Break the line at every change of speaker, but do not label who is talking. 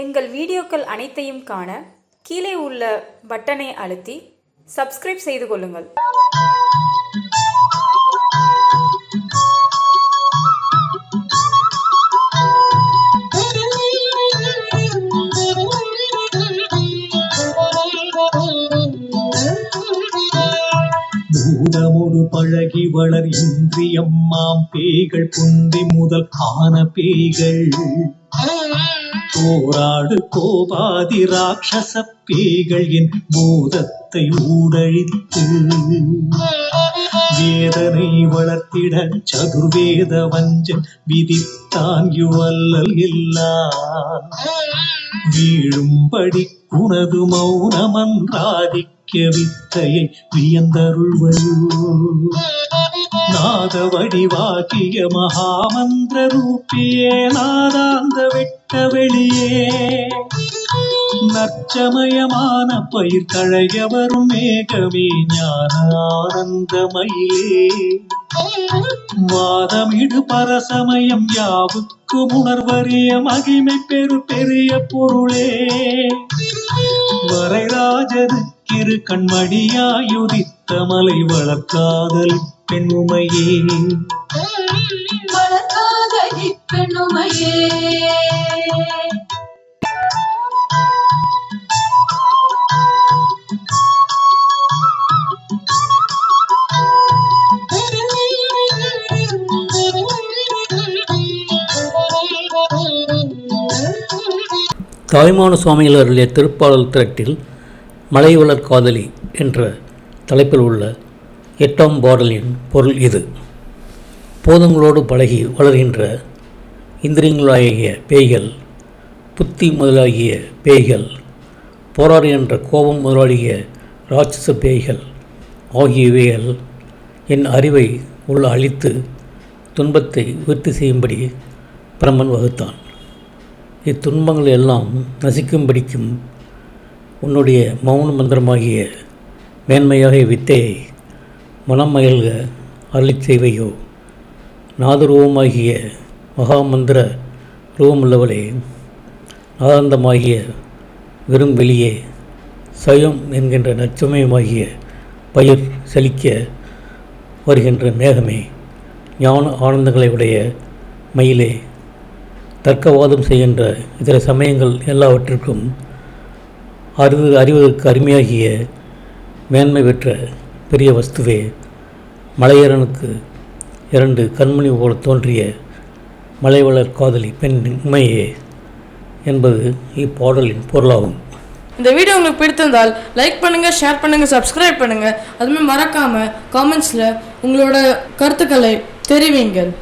எங்கள் வீடியோக்கள் அனைத்தையும் காண கீழே உள்ள பட்டனை அழுத்தி சப்ஸ்கிரைப் செய்து கொள்ளுங்கள்.
பூதமொடு பழகி வளர் இன்றியம்மாம் பேய்கள் புந்தி முதல் ஆன பேய்கள். போராடு கோபாதி ராட்சச பேய்கள் என் பூதத்தை ஊடழித்து. வேதனை வளர்த்திட சதுர்வேத வஞ்சன் விதித்தான் யுவல்லல் எல்லாம். வீழும்படி உனது மௌனமன்றாதிக்க வாக்கிய வித்தையை வியந்தருள்வரு நாத வடிவாகிய மகாமந்திர ரூபியே நாதாந்த விட்ட வெளியே நற்சமயமான பயிர் கழைய வரும் மேகமே ஞான ஆனந்தமயிலே வாதமிடு பரசமயம் யாவுக்கு உணர்வறிய மகிமை பெரு பெரிய பொருளே. வரைராஜருக்கிரு கண்மடியாயுதித்த மலை வளர்க்காதல் பெண்ணுமையே.
வளர்க்காத பெண்ணுமையே.
தாய்மான சுவாமிகள் அருளிய திருப்பாடல் திரட்டில் மலைவளர் காதலி என்ற தலைப்பில் உள்ள எட்டாம் பாடலின் பொருள் இது. போதங்களோடு பழகி வளர்கின்ற இந்திரியங்களாகிய பேய்கள் புத்தி முதலாகிய பேய்கள் போராடு என்ற கோபம் முதலாகிய ராட்சச பேய்கள் ஆகியவைகள் என் அறிவை உள்ள அழித்து துன்பத்தை விருத்தி செய்யும்படி பிரம்மன் வகுத்தான். இத்துன்பங்கள் எல்லாம் நசிக்கும்படிக்கும் உன்னுடைய மௌன மந்திரமாகிய மேன்மையாகிய வித்தையை மனம் மகிழ்க அருளி செய்வையோ. நாதரூபமாகிய மகாமந்திர ரூபமுள்ளவளே நாதாந்தமாகிய வெறும் வெளியே சயம் என்கின்ற நச்சுமயமாகிய பயிர் செழிக்க வருகின்ற மேகமே ஞான ஆனந்தங்களை உடைய மயிலே தர்க்கவாதம் செய்கின்ற இதர சமயங்கள் எல்லாவற்றிற்கும் அறிவு அறிவதற்கு அருமையாகிய மேன்மை பெற்ற பெரிய வஸ்துவே மலையரனுக்கு இரண்டு கண்மணி போல தோன்றிய மலைவளர் காதலி பெண் உண்மையே என்பது இப்பாடலின் பொருளாகும்.
இந்த வீடியோ உங்களுக்கு பிடித்திருந்தால் லைக் பண்ணுங்கள் ஷேர் பண்ணுங்கள் சப்ஸ்கிரைப் பண்ணுங்கள் அதுமாதிரி மறக்காமல் காமெண்ட்ஸில் உங்களோட கருத்துக்களை தெரிவிங்கள்.